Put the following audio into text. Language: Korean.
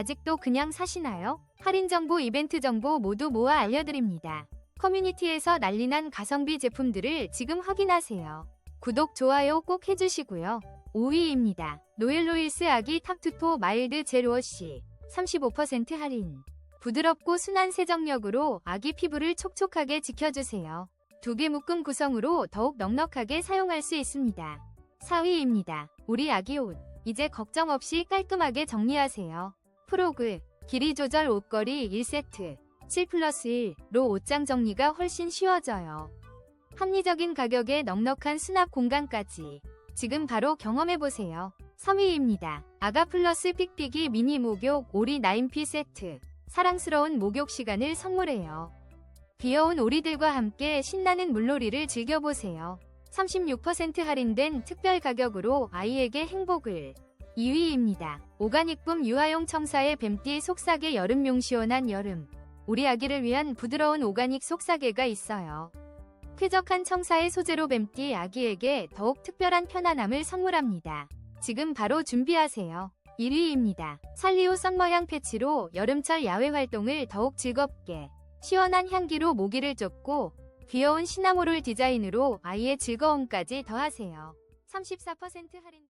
아직도 그냥 사시나요? 할인 정보, 이벤트 정보 모두 모아 알려드립니다. 커뮤니티에서 난리난 가성비 제품들을 지금 확인하세요. 구독, 좋아요 꼭 해주시고요. 5위입니다. 노엘로일스 아기 탑투토 마일드 젤워시 35% 할인. 부드럽고 순한 세정력으로 아기 피부를 촉촉하게 지켜주세요. 두 개 묶음 구성으로 더욱 넉넉하게 사용할 수 있습니다. 4위입니다. 우리 아기 옷. 이제 걱정 없이 깔끔하게 정리하세요. 프로그, 길이 조절 옷걸이 1세트, 7 플러스 1로 옷장 정리가 훨씬 쉬워져요. 합리적인 가격에 넉넉한 수납 공간까지. 지금 바로 경험해보세요. 3위입니다. 아가 플러스 삑삑이 미니 목욕 오리 9피 세트. 사랑스러운 목욕 시간을 선물해요. 귀여운 오리들과 함께 신나는 물놀이를 즐겨보세요. 36% 할인된 특별 가격으로 아이에게 행복을. 2위입니다. 오가닉붐 유아용 청사의 뱀띠 속삭이 여름용 시원한 여름. 우리 아기를 위한 부드러운 오가닉 속삭이가 있어요. 쾌적한 청사의 소재로 뱀띠 아기에게 더욱 특별한 편안함을 선물합니다. 지금 바로 준비하세요. 1위입니다. 살리오 썸머향 패치로 여름철 야외 활동을 더욱 즐겁게 시원한 향기로 모기를 쫓고 귀여운 시나모롤 디자인으로 아이의 즐거움까지 더하세요. 34% 할인